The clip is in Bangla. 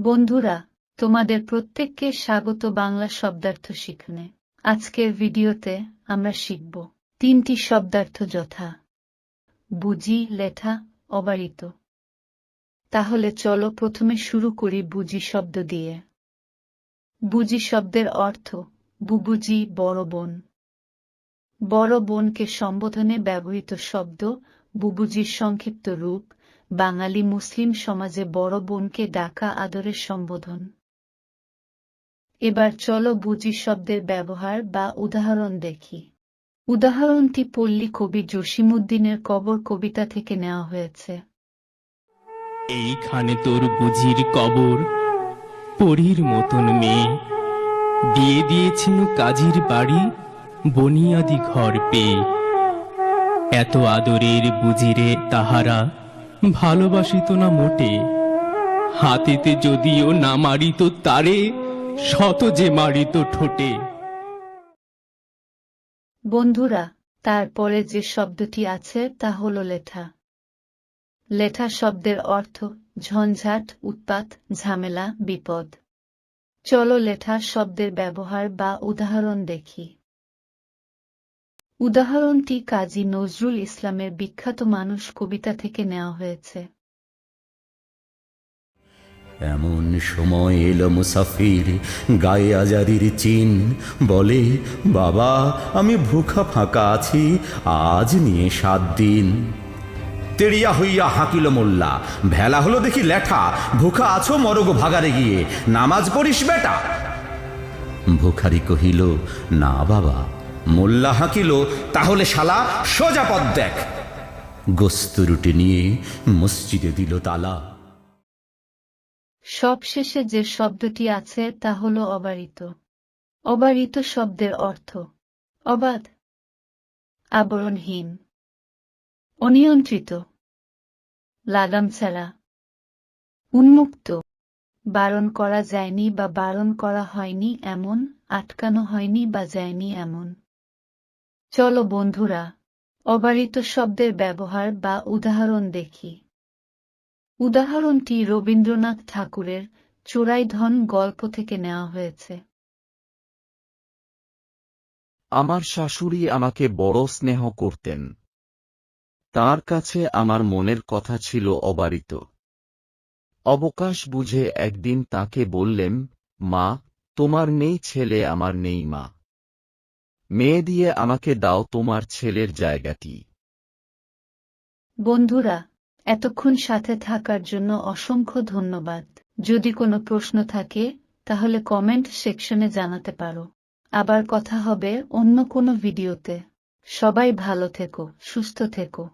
বন্ধুরা, তোমাদের প্রত্যেককে স্বাগত বাংলা শব্দার্থ শিখনে। আজকের ভিডিওতে আমরা শিখব তিনটি শব্দার্থ যথা। বুঝি, লেঠা, অবারিত। তাহলে চলো প্রথমে শুরু করি বুঝি শব্দ দিয়ে। বুঝি শব্দের অর্থ, বুবুজি, বড় বোন। বড় বোনকে সম্বোধনে ব্যবহৃত শব্দ, বুবুজির সংক্ষিপ্ত রূপ বাঙালি মুসলিম সমাজে বড় বোনকে ডাকা আদরের সম্বোধন। এবার চলো বুঝি শব্দের ব্যবহার বা উদাহরণ দেখি। উদাহরণটি পল্লী কবি জসিমুদ্দিনের কবর কবিতা থেকে নেওয়া হয়েছে। এইখানে তোর বুঝির কবর, পরীর মতন মেয়ে। দিয়ে দিয়েছিল কাজীর বাড়ি, বনিয়াদি ঘর পেয়ে। এত আদরের বুঝিরে তাহারা ভালোবাসিত না মোটে, হাতেতে যদিও না মারিত তারে, শত যে মারিত ঠোঁটে। বন্ধুরা, তারপরে যে শব্দটি আছে তা হল লেঠা। লেঠা শব্দের অর্থ ঝঞ্ঝাট, উৎপাত, ঝামেলা, বিপদ। চলো লেঠা শব্দের ব্যবহার বা উদাহরণ দেখি। উদাহরণটি কাজী নজরুল ইসলামের বিখ্যাত মানুষ কবিতা থেকে নেওয়া হয়েছে। এমন সময় এলো মুসাফির গায়ে আজারির চিন বলে বাবা আমি ভুখা ফাঁকা আছি আজ নিয়ে সাত দিন। তেড়িয়া হইয়া হাঁকিল মোল্লা ভেলা হলো দেখি লেঠা ভুখা আছো মরগ ভাগারে গিয়ে নামাজ পড়িস বেটা? ভুখারি কহিল না বাবা মোল্লা হাঁকিল, তাহলে শালা সোজা পথ দেখ। গোস্ত রুটি নিয়ে মসজিদে দিল তালা। সবশেষে যে শব্দটি আছে তা হল অবারিত। অবারিত শব্দের অর্থ, অবাধ, আবরণহীন, অনিয়ন্ত্রিত, লাগাম ছাড়া, উন্মুক্ত, বারণ করা যায়নি বা বারণ করা হয়নি এমন, আটকানো হয়নি বা যায়নি এমন। চলো বন্ধুরা, অবারিত শব্দের ব্যবহার বা উদাহরণ দেখি। উদাহরণটি রবীন্দ্রনাথ ঠাকুরের চোরাই ধন গল্প থেকে নেওয়া হয়েছে। আমার শাশুড়ি আমাকে বড় স্নেহ করতেন। তার কাছে আমার মনের কথা ছিল অবারিত। অবকাশ বুঝে একদিন তাকে বললেম মা, তোমার নেই ছেলে, আমার নেই মা। মেয়ে দিয়ে আমাকে দাও তোমার ছেলের জায়গাটি। বন্ধুরা, এতক্ষণ সাথে থাকার জন্য অসংখ্য ধন্যবাদ। যদি কোনো প্রশ্ন থাকে, তাহলে কমেন্ট সেকশনে জানাতে পারো। আবার কথা হবে অন্য কোনো ভিডিওতে। সবাই ভালো থেকো, সুস্থ থেকো।